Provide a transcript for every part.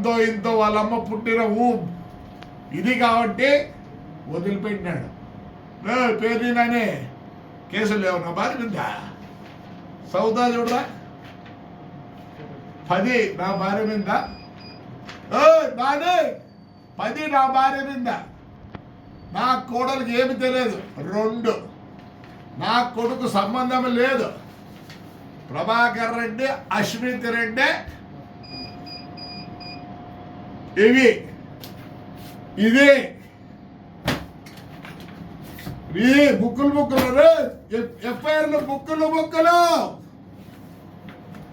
అంతో ఇంతో వాళ్ళమ్మ పుట్టిన ఊ ఇది కాబట్టి వదిలిపెట్టినాడు. ఏ, పేరు నానే. కేసులు లేవు నా భార్య సౌదా చూడరా? పది నా భార్య మీద. నానే పది నా భార్య మీద. నా కోడలికి ఏమి తెలియదు. రెండు. నా కొడుకు సంబంధం లేదు. ప్రభాకర్ రెడ్డి అశ్విత్ రెడ్డి ఇవి ఇది. ఈ బుక్కులు బుక్కులు ఎఫ్ఐఆర్లు బుక్కులు బుక్కులు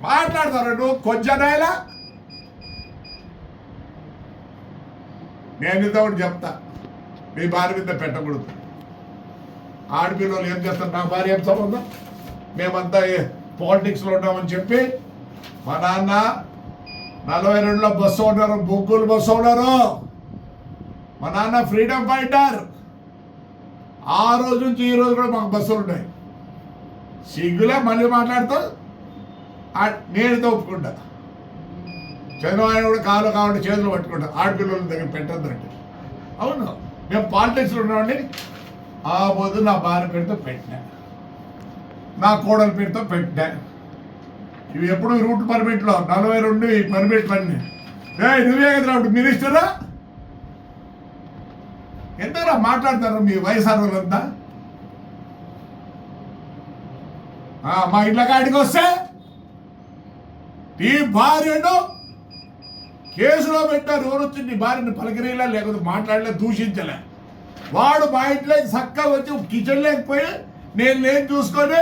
మాట్లాడతారు నువ్వు? కొంచెం నేను ఇదో ఒకటి చెప్తా. మీ భార్య మీద పెట్టకూడదు. ఆడపిల్లలు ఏం చేస్తారు? నా భార్య ఏం సంబంధం? మేమంతా పాలిటిక్స్లో ఉంటామని చెప్పి మా నాన్న నలభై రెండులో బస్సు ఉన్నారు బొగ్గులు బస్సు ఉన్నారు మా నాన్న ఫ్రీడమ్ ఫైటర్. ఆ రోజు నుంచి ఈ రోజు కూడా మాకు బస్సులు ఉన్నాయి. సిగ్గులే మళ్ళీ మాట్లాడుతూ నేను తోపుకుంటా. చంద్రబాబు కూడా కాలు కావాలంటే చేతులు పట్టుకుంటా. ఆడపిల్లల దగ్గర పెట్టద్దంటే. అవును మేము పాలిటిక్స్లో ఉన్నామండి ఆ పొద్దు నా భార్య పేరుతో పెట్టినా. నా కోడల పేరుతో పెట్టినా. ఇవి ఎప్పుడు రూట్ పర్మిట్లో? నలభై రెండు ఈ పర్మిట్లు అన్ని ఏ నువ్వే కదా మినిస్టరా? ఎంతరా మాట్లాడతారు మీ వైఎస్ఆర్ వాళ్ళంతా? ఆ, మా ఇంట్లో కాడికి వస్తే నీ భార్యను కేసులో పెట్టారు ఎవరు వచ్చి నీ భార్యను పలకరీలా లేకపోతే మాట్లాడలే దూషించలే. వాడు మా ఇంట్లో చక్కగా వచ్చి కిచెన్ లేకపోయి నేను నేను చూసుకొని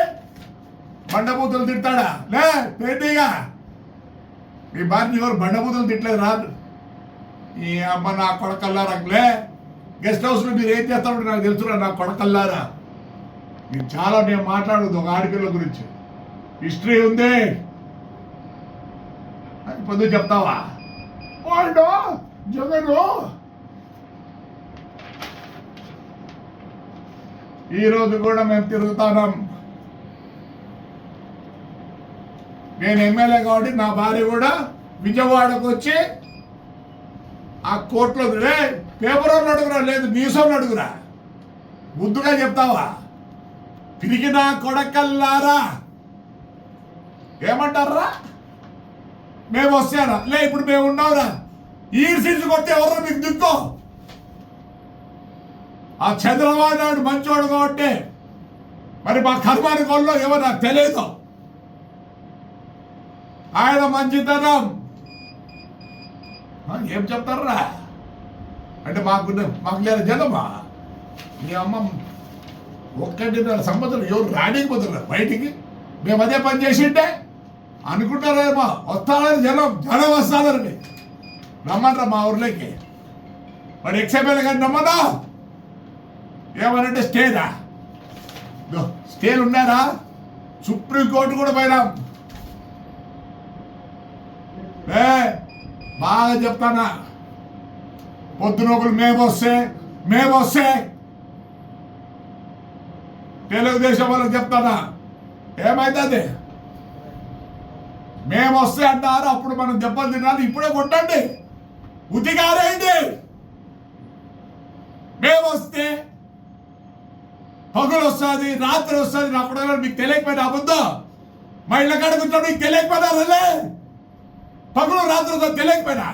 బండబూతులు తిడతాడా? లే పెద్దగా మీ భార్య ఎవరు బండబూతులు తిట్టలేదు రాదు ఈ అమ్మ నా కొడకల్లారా? లే గెస్ట్ హౌస్లో మీరు ఏం చేస్తామంటే నాకు తెలుసురా నా కొడకల్లారా. మీరు చాలా నేను మాట్లాడదు ఒక ఆడపిల్ల గురించి. హిస్టరీ ఉంది. అది పొద్దు చెప్తావా? వాళ్ళు జగను. ఈ రోజు కూడా మేము తిరుగుతాం నేను ఎమ్మెల్యే కాబట్టి నా భార్య కూడా విజయవాడకు వచ్చి ఆ కోర్టులో రే పేపర్ వాళ్ళు అడుగురా? లేదు న్యూస్ అడుగురా. ముద్దుగా చెప్తావా? తిరిగి నా కొడకల్లారా? ఏమంటారా? మేము వస్తారా లే ఇప్పుడు మేము ఉన్నావురా. ఈ సీట్లు కొట్టే ఎవరు మీకు దిక్కో. ఆ చంద్రబాబు నాయుడు మంచోడు కాబట్టి మరి మా కర్మాని కొల్లో ఏమో నాకు తెలియదు. ఆయన మంచితనం. ఏం చెప్తారా అంటే మాకు మాకు లేదు జనమా? మీ అమ్మ ఒక్కటిన్నర సంవత్సరం ఎవరు రానికపోతున్నారు బయటికి? మేము అదే పని చేసింటే అనుకుంటారేమో. వస్తారని జనం జనం వస్తారని. రమ్మంటారా మా ఊర్లోకి? మరి ఎక్స్ఎమ్మెల్యే గారిని నమ్మదా ఏమనంటే స్టేరా స్టేలు ఉన్నారా సుప్రీంకోర్టు కూడా పోయినాం. ఏ బాగా చెప్తానా? పొద్దున ఒకరు మేము వస్తే మేము వస్తే. తెలుగుదేశం వాళ్ళకి చెప్తానా? ఏమైతుంది? మేము వస్తే అంటారు అప్పుడు మనం దెబ్బలు తినాలి. ఇప్పుడే కొట్టండి. ఉతిగారేయండి మేము వస్తే పగులు వస్తుంది రాత్రి వస్తుంది నా కూడా మీకు తెలియకపోయినా అబద్ధం? మా ఇళ్ళ కాడ మీకు తెలియకపోయినా పగలు రాత్రితో తెలియకపోయినా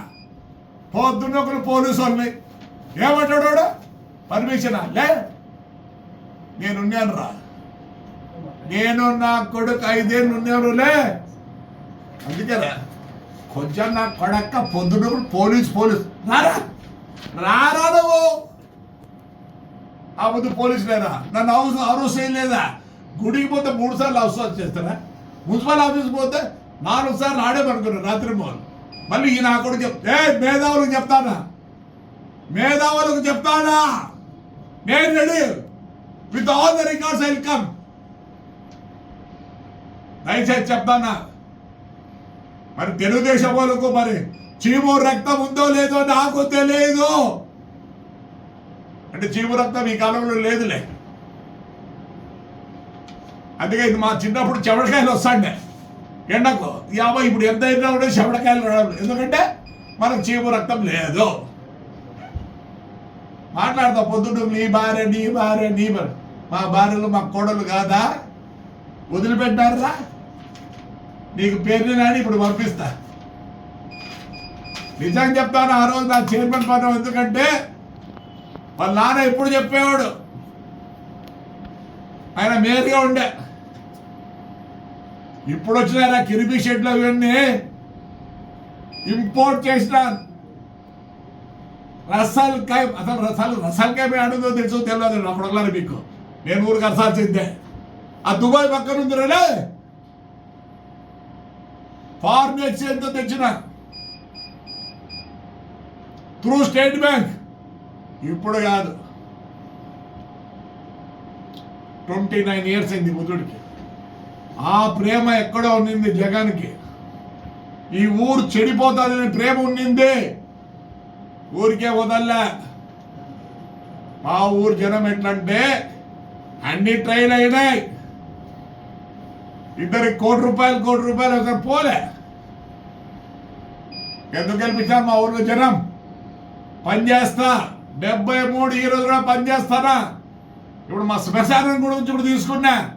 పొద్దున్న ఒకరు పోలీసు వాళ్ళని ఏమంటాడు పర్మిషనా లే. నేనున్నాను రా నేను నా కొడుకు ఐదేళ్ళు ఉన్నాను లే. అందుకేరా కొంచెం నా కొడక్క పొద్దున్నప్పుడు పోలీస్ పోలీస్. రారా. రారా నువ్వు. ఆ ముందు పోలీసు లేరా నన్ను హౌస్ అవసరం లేదా? గుడికి పోతే మూడు సార్లు అవసరం చేస్తారా? మున్సిపల్ ఆఫీస్ పోతే నాలుగు సార్లు ఆడేమనుకున్నాను రాత్రి మోహన్ మళ్ళీ ఈ నా కొడుకు చెప్ ఏ మేధావులకు చెప్తానా? మేధావులకు చెప్తానా? నేను ready. With all the records I come. దయచేసి చెప్తానా? మరి తెలుగుదేశం వాళ్ళకు మరి చీము రక్తం ఉందో లేదో నాకు తెలియదు అంటే చీము రక్తం ఈ కాలంలో లేదులే. అందుకే ఇది మా చిన్నప్పుడు చెవడకాయలు వస్తాండే. ఎండకు. యాభై ఇప్పుడు ఎంత అయినా కూడా శబడకాయలు రావడం ఎందుకంటే మనకు చీము రక్తం లేదు. మాట్లాడతా పొద్దుడు నీ భార్య నీ భార్య నీ భార్య. మా భార్యలు మా కోడలు కాదా? వదిలిపెట్టారా? నీకు పేరు నాని ఇప్పుడు పంపిస్తా. నిజం చెప్తాను ఆ రోజు నా చైర్మన్ పదం ఎందుకంటే వాళ్ళ నాన్న ఎప్పుడు చెప్పేవాడు? ఆయన మేరుగా ఉండే. ఇప్పుడు వచ్చిన కిరిబి షెడ్లు ఇవన్నీ ఇంపోర్ట్ చేసిన రసాలకాయ అసలు రసాలు రసాలకాయ కాయ అడుగుదో తెలుసు తెలియదు నా కొడగలని మీకు. నేను ఊరికి అరసాల్సిందే ఆ దుబాయ్ పక్కన ఉంది రే ఫారిన్ ఎక్స్చేంజ్ తెచ్చిన. Through State Bank. ఇప్పుడు కాదు. ట్వంటీ నైన్ ఇయర్స్ అయింది బుద్ధుడికి. ఆ ప్రేమ ఎక్కడో ఉన్నింది జగన్కి. ఈ ఊరు చెడిపోతుందని ప్రేమ ఉన్నింది. ఊరికే వదల్లా. మా ఊరు జనం ఎట్లంటే అన్ని ట్రైన్ అయినాయి. ఇద్దరికి కోటి రూపాయలు కోటి రూపాయలు ఒకసారి పోలే. ఎందుకు గెలిపించారు మా ఊర్లో జనం? పనిచేస్తా డెబ్బై మూడు ఈ రోజు కూడా పని చేస్తానా? ఇప్పుడు మా శ్మశానం గురించి ఇప్పుడు తీసుకున్నా ఆ?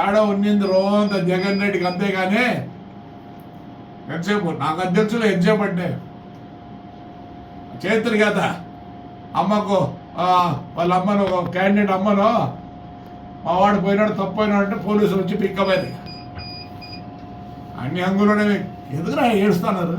ఏడో ఉన్నింది రోజంత జగన్ రెడ్డికి అంతేగాని ఎంతసేపు? నాకు అధ్యక్షులు ఎంతసేపు అంటే చేతులు కదా అమ్మకు ఆ, వాళ్ళ అమ్మను క్యాండిడేట్ అమ్మను మా వాడు పోయినాడు తప్పు అంటే పోలీసులు వచ్చి పిక్కమైంది అన్ని హంగులోనే ఎదురు ఏడుస్తున్నారు?